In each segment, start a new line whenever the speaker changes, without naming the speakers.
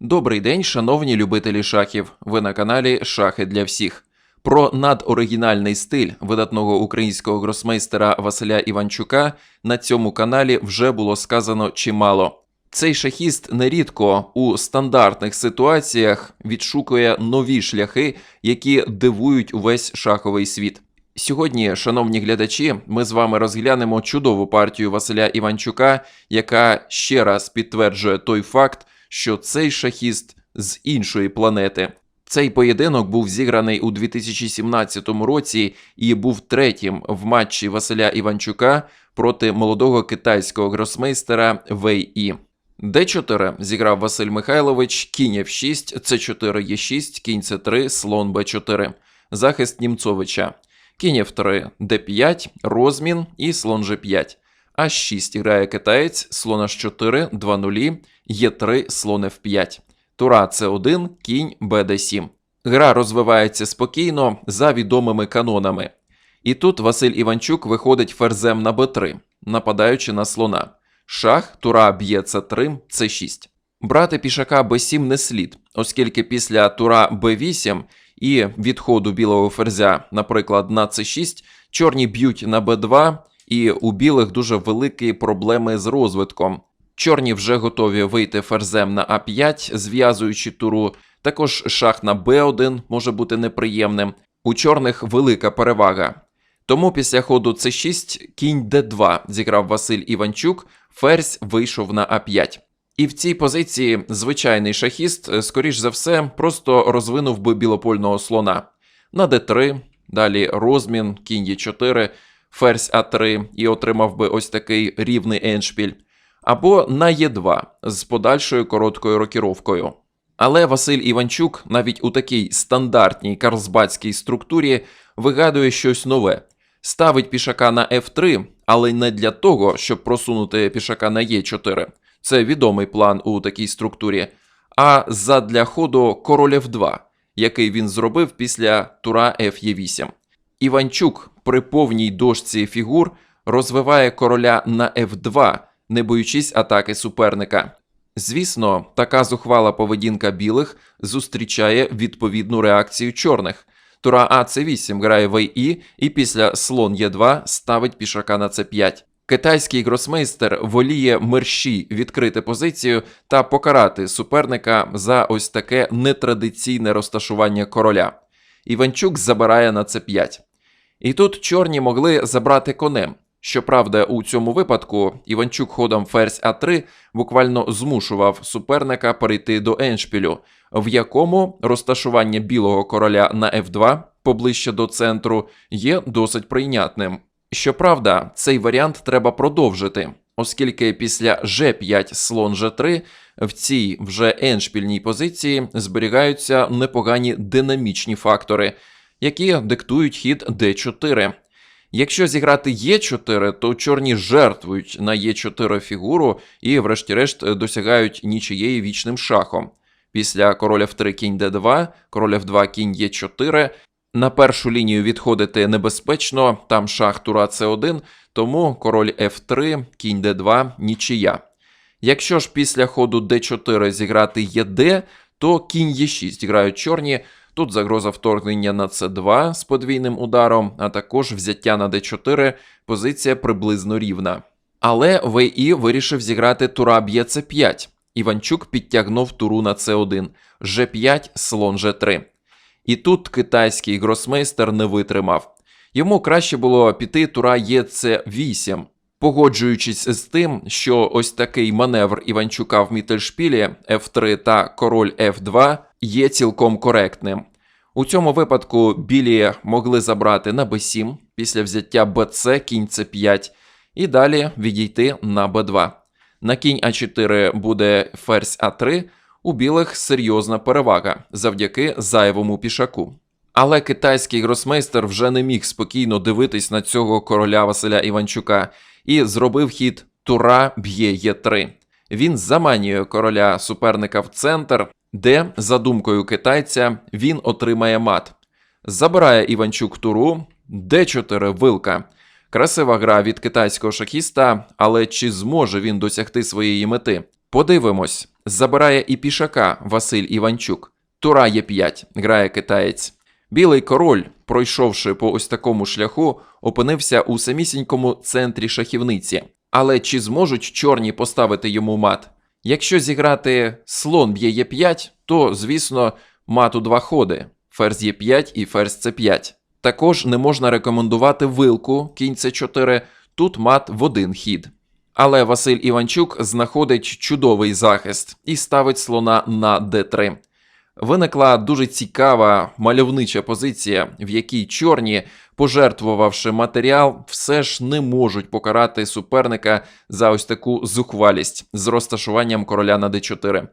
Добрий день, шановні любителі шахів. Ви на каналі Шахи для всіх. Про надоригінальний стиль видатного українського гросмейстера Василя Іванчука на цьому каналі вже було сказано чимало. Цей шахіст нерідко у стандартних ситуаціях відшукує нові шляхи, які дивують увесь шаховий світ. Сьогодні, шановні глядачі, ми з вами розглянемо чудову партію Василя Іванчука, яка ще раз підтверджує той факт, що цей шахіст з іншої планети. Цей поєдинок був зіграний у 2017 році і був третім в матчі Василя Іванчука проти молодого китайського гросмейстера Вей І. Д4 зіграв Василь Михайлович, кінь F6, С4 Е6, кінь С3, слон Б4. Захист Німцовича. Кінь F3, Д5, розмін і слон G5. А6 грає китаєць, слон H4, 2 нулі, Е3, слон F5. Тура С1, кінь БД7. Гра розвивається спокійно за відомими канонами. І тут Василь Іванчук виходить ферзем на Б3, нападаючи на слона. Шах, тура б'є С3, С6. Брати пішака Б7 не слід, оскільки після тура Б8 і відходу білого ферзя, наприклад, на С6, чорні б'ють на Б2, і у білих дуже великі проблеми з розвитком. Чорні вже готові вийти ферзем на А5, зв'язуючи туру. Також шах на Б1 може бути неприємним. У чорних велика перевага. Тому після ходу С6 кінь Д2 зіграв Василь Іванчук, ферзь вийшов на А5. І в цій позиції звичайний шахіст, скоріш за все, просто розвинув би білопольного слона. На Д3, далі розмін, кінь Е4, ферзь А3 і отримав би ось такий рівний еншпіль. Або на Е2 з подальшою короткою рокіровкою. Але Василь Іванчук навіть у такій стандартній карлсбадській структурі вигадує щось нове. Ставить пішака на F3, але не для того, щоб просунути пішака на Е4. Це відомий план у такій структурі, а задля ходу король F2, який він зробив після тура Ф'Е8. Іванчук при повній дошці фігур розвиває короля на F2, не боючись атаки суперника. Звісно, така зухвала поведінка білих зустрічає відповідну реакцію чорних. Тура А С8 грає в І після слон Е2 ставить пішака на С5. Китайський гросмейстер воліє мерщій відкрити позицію та покарати суперника за ось таке нетрадиційне розташування короля. Іванчук забирає на С5. І тут чорні могли забрати конем. Щоправда, у цьому випадку Іванчук ходом ферзь А3 буквально змушував суперника перейти до еншпілю, в якому розташування білого короля на F2 поближче до центру є досить прийнятним. Щоправда, цей варіант треба продовжити, оскільки після G5 слон G3 в цій вже еншпільній позиції зберігаються непогані динамічні фактори, які диктують хід D4. Якщо зіграти Е4, то чорні жертвують на Е4 фігуру і, врешті-решт, досягають нічиєї вічним шахом. Після короля F3 кінь d2, король F2 кінь Е4. На першу лінію відходити небезпечно, там шах тура С1, тому король F3, кінь d2, нічия. Якщо ж після ходу d4 зіграти ЕД, то кінь Е6 грають чорні. Тут загроза вторгнення на С2 з подвійним ударом, а також взяття на Д4, позиція приблизно рівна. Але ВІ вирішив зіграти тура б'є С5. Іванчук підтягнув туру на С1, Ж5, слон Ж3. І тут китайський гросмейстер не витримав. Йому краще було піти тура ЄЦ8, погоджуючись з тим, що ось такий маневр Іванчука в Мітельшпілі F3 та король F2 є цілком коректним. У цьому випадку білі могли забрати на b7 після взяття bc кінь c5 і далі відійти на b2. На кінь а4 буде ферзь а3, у білих серйозна перевага завдяки зайвому пішаку. Але китайський гросмейстер вже не міг спокійно дивитись на цього короля Василя Іванчука і зробив хід Тура б'є Е3. Він заманює короля суперника в центр, де, за думкою китайця, він отримає мат. Забирає Іванчук туру, Д4 вилка. Красива гра від китайського шахіста, але чи зможе він досягти своєї мети? Подивимось. забирає і пішака Василь Іванчук. Тура Є5, грає китаєць. Білий король, пройшовши по ось такому шляху, опинився у самісінькому центрі шахівниці. Але чи зможуть чорні поставити йому мат? Якщо зіграти слон б'є Е5, то, звісно, мату два ходи: ферзь Е5 і ферзь С5. Також не можна рекомендувати вилку кінь С4, тут мат в один хід. Але Василь Іванчук знаходить чудовий захист і ставить слона на d3. Виникла дуже цікава мальовнича позиція, в якій чорні, пожертвувавши матеріал, все ж не можуть покарати суперника за ось таку зухвалість з розташуванням короля на d4.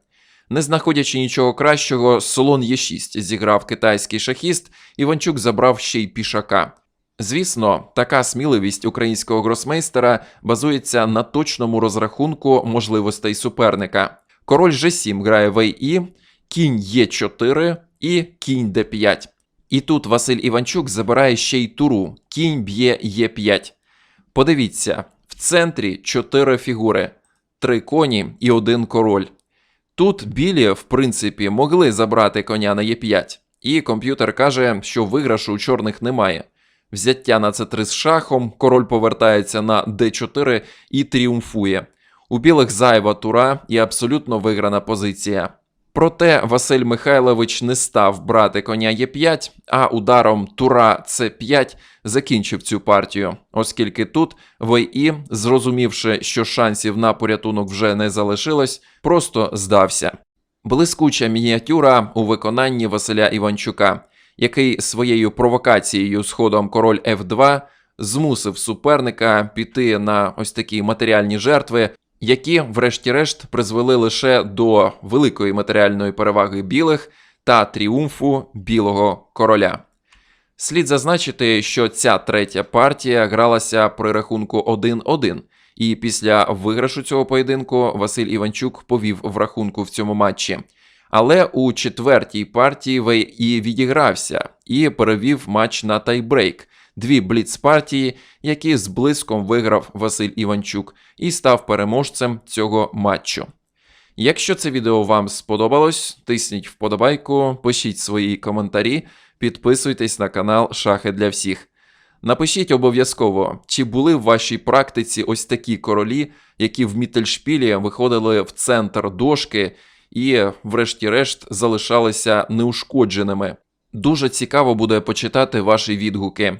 Не знаходячи нічого кращого, слон Е6 зіграв китайський шахіст, Іванчук забрав ще й пішака. Звісно, така сміливість українського гросмейстера базується на точному розрахунку можливостей суперника. Король G7 грає ВІ, кінь Е4 і кінь Д5. І тут Василь Іванчук забирає ще й туру, кінь б'є Е5. Подивіться, в центрі чотири фігури, три коні і один король. Тут білі, в принципі, могли забрати коня на Е5, і комп'ютер каже, що виграшу у чорних немає. Взяття на С3 з шахом, король повертається на Д4 і тріумфує. У білих зайва тура і абсолютно виграна позиція. Проте Василь Михайлович не став брати коня Е5, а ударом тура С5 закінчив цю партію, оскільки тут ВІ, зрозумівши, що шансів на порятунок вже не залишилось, просто здався. Блискуча мініатюра у виконанні Василя Іванчука, який своєю провокацією з ходом король F2 змусив суперника піти на ось такі матеріальні жертви, які, врешті-решт, призвели лише до великої матеріальної переваги білих та тріумфу білого короля. Слід зазначити, що ця третя партія гралася при рахунку 1-1, і після виграшу цього поєдинку Василь Іванчук повів в рахунку в цьому матчі. Але у четвертій партії Вей і відігрався і перевів матч на тайбрейк. Дві бліц-партії, які з блиском виграв Василь Іванчук і став переможцем цього матчу. Якщо це відео вам сподобалось, тисніть вподобайку, пишіть свої коментарі, підписуйтесь на канал Шахи для всіх. Напишіть обов'язково, чи були в вашій практиці ось такі королі, які в Міттельшпілі виходили в центр дошки і, врешті-решт, залишалися неушкодженими. Дуже цікаво буде почитати ваші відгуки.